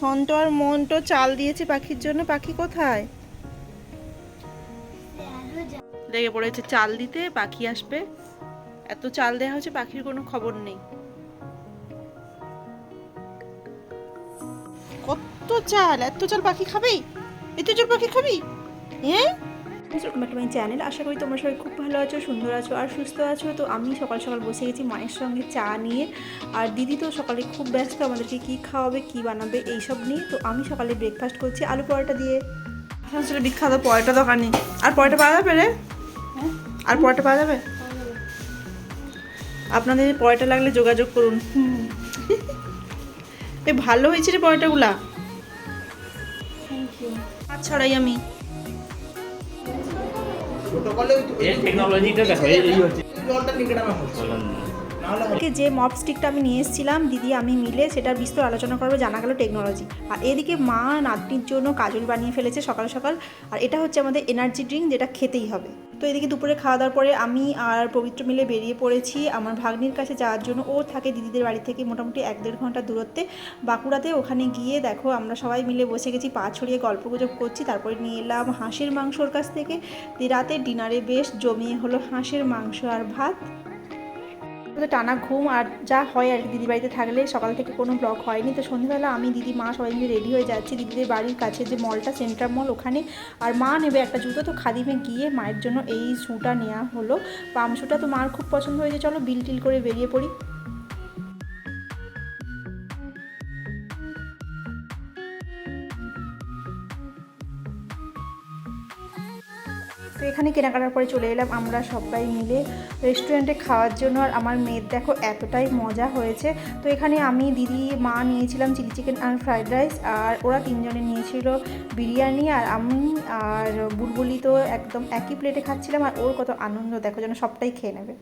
সন্ত আর মন্ট চাল দিয়েছে পাখির জন্য পাখি কোথায়? লেগে পড়েছে চাল দিতে পাখি আসবে। এত চাল দেওয়া হচ্ছে পাখির কোনো খবর নেই। কত চাল এত চাল পাখি খাবে? এত চাল পাখি খাবি? হ্যাঁ? ওয়েলকাম টু মাই চ্যানেল আশা করি তোমরা সবাই খুব ভালো আছো সুন্দর আছো আর সুস্থ আছো। তো আমি সকাল সকাল বসে গেছি মায়ের সঙ্গে চা নিয়ে। আর দিদি তো সকালে খুব ব্যস্ত আমাদেরকে কী খাওয়াবে কী বানাবে এইসব নিয়ে। তো আমি সকালে ব্রেকফাস্ট করছি আলু পরোটা দিয়ে। আসানসোলে বিখ্যাত পরোটা দোকানি আর পরোটা পাওয়া যাবে রে? আর পরোটা পাওয়া যাবে? আপনাদের পরোটা লাগলে যোগাযোগ করুন। এ ভালো হয়েছে রে পরোটাগুলা। আর ছড়াই আমি। এই টেকনোলজিটা দেখো এই হচ্ছে। আজকে যে মপ স্টিকটা আমি নিয়ে এসেছিলাম, দিদি, আমি মিলে সেটার বিস্তর আলোচনা করব, জানা গেল টেকনোলজি আর এদিকে মা নাতনির জন্য কাজল বানিয়ে ফেলেছে সকাল সকাল। আর এটা হচ্ছে আমাদের এনার্জি ড্রিঙ্ক যেটা খেতেই হবে। তো এদিকে দুপুরে খাওয়া দাওয়ার পরে আমি আর পবিত্র মিলে বেরিয়ে পড়েছি। আমার ভাগ্নির কাছে যাওয়ার জন্য ও থাকে দিদিদের বাড়ি থেকে মোটামুটি এক দেড় ঘণ্টা দূরত্বে। বাঁকুড়াতে ওখানে গিয়ে দেখো আমরা সবাই মিলে বসে গেছি, পা ছড়িয়ে গল্প গুজব করছি। তারপরে নিয়ে এলাম হাঁসের মাংসর কাছ থেকে। রাতে ডিনারে বেশ জমিয়ে হলো হাঁসের মাংস আর ভাত। তো টানা ঘুম আর যা হয় আর দিদি বাড়িতে থাকলে সকাল থেকে কোনো ব্লগ হয়নি। তো সন্ধ্যেবেলা আমি, দিদি, মা সবাই মিলে রেডি হয়ে যাচ্ছি। দিদিদের বাড়ির কাছে যে মলটা সেন্ট্রাল মল ওখানে। আর মা নেবে একটা জুতো, তো খাদিমে গিয়ে মায়ের জন্য এই শ্যুটা নেওয়া হলো। পাম শ্যুটা তো মার খুব পছন্দ হয়েছে। চলো বিল টিল করে বেরিয়ে পড়ি। তো এখানে কেনাকাটার পরে চলে এলাম আমরা সবাই মিলে রেস্টুরেন্টে খাওয়ার জন্য। আর আমার মেয়ের দেখো এতটাই মজা হয়েছে। তো এখানে আমি, দিদি, মা নিয়েছিলাম চিলি চিকেন আর ফ্রাইড রাইস। আর ওরা তিনজনে নিয়েছিল বিরিয়ানি। আর আমি আর বুলবুলি তো একদম একই প্লেটে খাচ্ছিলাম। আর ওর কত আনন্দ, দেখো যেন সবটাই খেয়ে নেবে।